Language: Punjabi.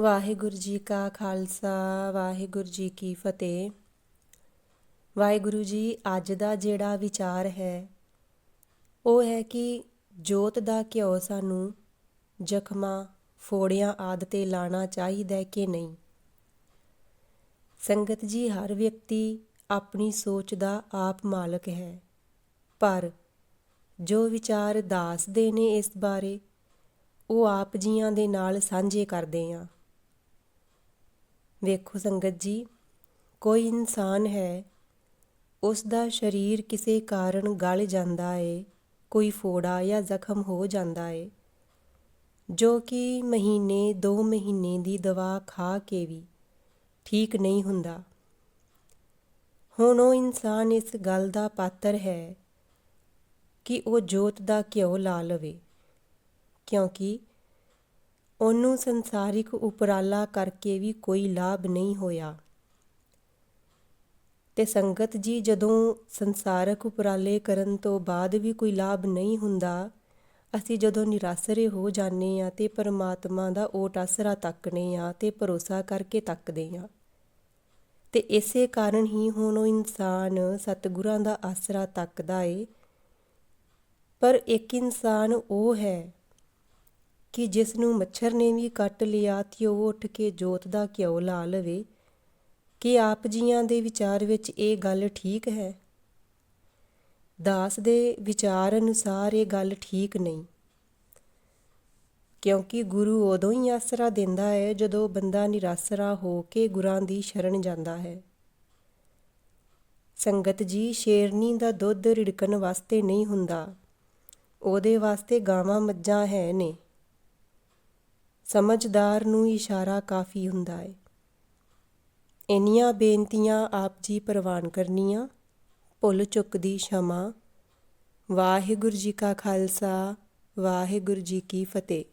ਵਾਹਿਗੁਰੂ ਜੀ ਕਾ ਖਾਲਸਾ, ਵਾਹਿਗੁਰੂ ਜੀ ਕੀ ਫਤਿਹ। ਵਾਹਿਗੁਰੂ ਜੀ, ਅੱਜ ਦਾ ਜਿਹੜਾ ਵਿਚਾਰ ਹੈ, ਉਹ ਹੈ ਕਿ ਜੋਤ ਦਾ ਘਿਓ ਸਾਨੂੰ ਜ਼ਖਮਾਂ, ਫੋੜਿਆਂ ਆਦਿ ਤੇ ਲਾਣਾ ਚਾਹੀਦਾ ਕਿ ਨਹੀਂ? ਸੰਗਤ ਜੀ, ਹਰ ਵਿਅਕਤੀ ਆਪਣੀ ਸੋਚ ਦਾ ਆਪ ਮਾਲਕ ਹੈ। ਪਰ ਜੋ ਵਿਚਾਰ ਦੱਸਦੇ ਨੇ ਇਸ ਬਾਰੇ, ਉਹ ਆਪ ਜੀਆਂ ਦੇ ਨਾਲ ਸਾਂਝੇ ਕਰਦੇ ਆਂ ਵੇਖੋ ਸੰਗਤ ਜੀ, ਕੋਈ ਇਨਸਾਨ ਹੈ, ਉਸ ਦਾ ਸਰੀਰ ਕਿਸੇ ਕਾਰਨ ਗਲ ਜਾਂਦਾ ਏ, ਕੋਈ ਫੋੜਾ ਜਾਂ ਜ਼ਖਮ ਹੋ ਜਾਂਦਾ ਏ, ਜੋ ਕਿ ਮਹੀਨੇ 2 ਮਹੀਨੇ ਦੀ ਦਵਾ ਖਾ ਕੇ ਵੀ ਠੀਕ ਨਹੀਂ ਹੁੰਦਾ। ਹੁਣ ਉਹ ਇਨਸਾਨ ਇਸ ਗੱਲ ਦਾ ਪਾਤਰ ਹੈ ਕਿ ਉਹ ਜੋਤ ਦਾ ਘਿਓ ਲਾ ਲਵੇ, ਕਿਉਂਕਿ ਉਹਨੂੰ ਸੰਸਾਰਿਕ ਉਪਰਾਲਾ ਕਰਕੇ ਵੀ ਕੋਈ ਲਾਭ ਨਹੀਂ ਹੋਇਆ। ਤੇ ਸੰਗਤ ਜੀ ਜਦੋਂ ਸੰਸਾਰਕ ਉਪਰਾਲੇ ਕਰਨ ਤੋਂ ਬਾਅਦ ਵੀ ਕੋਈ ਲਾਭ ਨਹੀਂ ਹੁੰਦਾ, ਅਸੀਂ ਜਦੋਂ ਨਿਰਾਸਰੇ ਹੋ ਜਾਂਦੇ ਆ ਤੇ ਪਰਮਾਤਮਾ ਦਾ ਓਟ ਆਸਰਾ ਤੱਕਨੇ ਆ ਤੇ ਭਰੋਸਾ ਕਰਕੇ ਤੱਕਦੇ ਆ ਤੇ ਇਸੇ ਕਾਰਨ ਹੀ ਹੁਣ ਉਹ ਇਨਸਾਨ ਸਤਿਗੁਰਾਂ ਦਾ ਆਸਰਾ ਤੱਕਦਾ ਏ। ਪਰ ਇੱਕ ਇਨਸਾਨ ਉਹ ਹੈ ਕਿ ਜਿਸ ਨੂੰ ਮੱਛਰ ਨੇ ਵੀ ਕੱਟ ਲਿਆ ਤੇ ਉਹ ਉੱਠ ਕੇ ਜੋਤ ਦਾ ਘਿਓ ਲਾ ਲਵੇ, ਕਿ ਆਪ ਜੀਆਂ ਦੇ ਵਿਚਾਰ ਵਿੱਚ ਇਹ ਗੱਲ ਠੀਕ ਹੈ? ਦਾਸ ਦੇ ਵਿਚਾਰ ਅਨੁਸਾਰ ਇਹ ਗੱਲ ਠੀਕ ਨਹੀਂ। ਕਿਉਂਕਿ ਗੁਰੂ ਉਦੋਂ ਹੀ ਆਸਰਾ ਦਿੰਦਾ ਹੈ ਜਦੋਂ ਬੰਦਾ ਨਿਰਾਸਰਾ ਹੋ ਕੇ ਗੁਰਾਂ ਦੀ ਸ਼ਰਨ ਜਾਂਦਾ ਹੈ। ਸੰਗਤ ਜੀ, ਸ਼ੇਰਨੀ ਦਾ ਦੁੱਧ ਰਿੜਕਣ ਵਾਸਤੇ ਨਹੀਂ ਹੁੰਦਾ। ਉਹਦੇ ਵਾਸਤੇ ਗਾਵਾਂ ਮੱਝਾਂ ਹੈ ਨੇ। ਸਮਝਦਾਰ ਨੂੰ ਇਸ਼ਾਰਾ ਕਾਫੀ ਹੁੰਦਾ ਹੈ ਇੰਨੀਆਂ ਬੇਨਤੀਆਂ ਆਪ ਜੀ ਪ੍ਰਵਾਨ ਕਰਨੀਆਂ, ਭੁੱਲ ਚੁੱਕ ਦੀ ਸ਼ਮਾ। ਵਾਹਿਗੁਰੂ ਜੀ ਕਾ ਖਾਲਸਾ, ਵਾਹਿਗੁਰੂ ਜੀ ਕੀ ਫਤਿਹ।